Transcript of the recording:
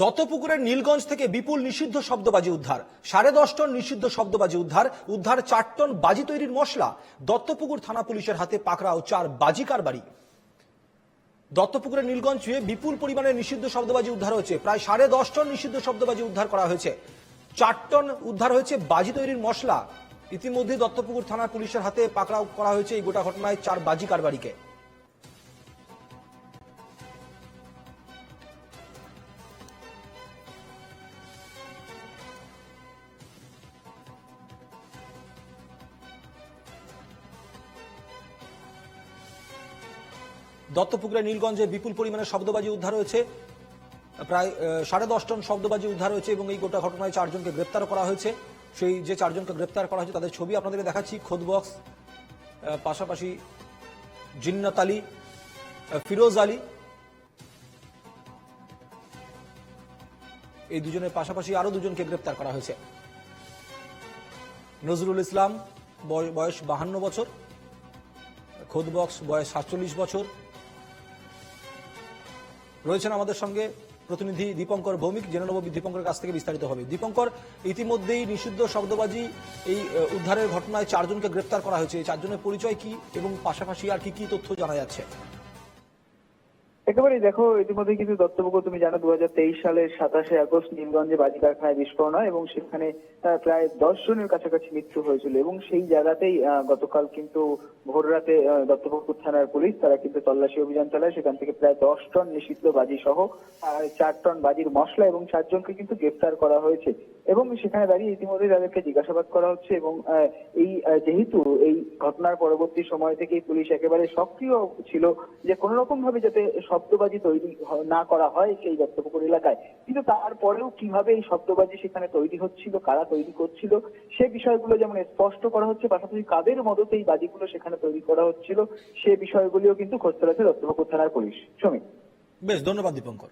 দত্তপুকুরের নীলগঞ্জ থেকে বিপুল নিষিদ্ধ শব্দবাজি উদ্ধার। সাড়ে দশ টন নিষিদ্ধ শব্দবাজি উদ্ধার। উদ্ধার চার টন বাজি তৈরির মশলা। দত্তপুকুর থানা পুলিশের হাতে পাকড়াও চার বাজি কারবারি। দত্তপুকুরের নীলগঞ্জে বিপুল পরিমাণে নিষিদ্ধ শব্দবাজি উদ্ধার হয়েছে। প্রায় সাড়ে দশ টন নিষিদ্ধ শব্দবাজি উদ্ধার করা হয়েছে। চার টন উদ্ধার হয়েছে বাজি তৈরির মশলা। ইতিমধ্যে দত্তপুকুর থানা পুলিশের হাতে পাকড়াও করা হয়েছে এই গোটা ঘটনায় চার বাজি কারবারিকে। দত্তপুকুরের নীলগঞ্জে বিপুল পরিমাণে শব্দবাজি উদ্ধার হয়েছে। প্রায় সাড়ে দশ টন শব্দবাজি উদ্ধার হয়েছে এবং এই গোটা ঘটনায় চারজনকে গ্রেপ্তার করা হয়েছে। সেই যে চারজনকে গ্রেপ্তার করা হয়েছে তাদের ছবি আপনাদেরকে দেখাচ্ছি। খোদ বক্স পাশাপাশি জিন্নাত আলী ফিরোজ আলী। এই দুজনের পাশাপাশি আরও দুজনকে গ্রেপ্তার করা হয়েছে। নজরুল ইসলাম, বয়- বয়স বাহান্ন বছর। খোদ বক্স বয়স সাতচল্লিশ বছর। রয়েছেন আমাদের সঙ্গে প্রতিনিধি দীপঙ্কর ভৌমিক জেনে নেব দীপঙ্করের কাছ থেকে বিস্তারিত হবে। দীপঙ্কর, ইতিমধ্যেই নিষিদ্ধ শব্দবাজি, এই উদ্ধারের ঘটনায় চারজনকে গ্রেপ্তার করা হয়েছে। চারজনের পরিচয় কি এবং পাশাপাশি আর কি কি তথ্য জানা যাচ্ছে? একেবারেই দেখো ইতিমধ্যে কিন্তু দত্তপুকুর, তুমি জানো দু সালের সাতাশে আগস্ট নীলগঞ্জে বাজি কারখানায় বিস্ফোরণ হয় এবং সেখানে প্রায় দশ জনের কাছাকাছি মৃত্যু হয়েছিল এবং সেই জায়গাতেই গতকাল কিন্তু ভোর রাতে দত্তপুকুর থানার পুলিশ, তারা কিন্তু তল্লাশি অভিযান চালায়। সেখান থেকে প্রায় দশ টন নিষিদ্ধ বাজি সহ চার টন বাজির মশলা এবং চারজনকে কিন্তু গ্রেপ্তার করা হয়েছে। এবং সেখানে দাঁড়িয়ে ইতিমধ্যে তাদেরকে জিজ্ঞাসাবাদ করা হচ্ছে এবং এই যেহেতু এই ঘটনার পরবর্তী সময় থেকেই পুলিশ একেবারে সক্রিয় ছিল যে কোনো রকম ভাবে যাতে শব্দবাজি তৈরি না করা হয় সেই দত্তপুকুর এলাকায়, কিন্তু তারপরেও কীভাবে এই শব্দবাজি সেখানে তৈরি হচ্ছিল, কারা তৈরি করছিল, সে বিষয়গুলো যেমন স্পষ্ট করা হচ্ছে, পাশাপাশি কাদের মদতে এই বাজিগুলো সেখানে তৈরি করা হচ্ছিল, সে বিষয়গুলিও কিন্তু খোঁজ চলেছে দত্তপুকুর থানার পুলিশ। সমীর। বেশ, ধন্যবাদ দীপঙ্কর।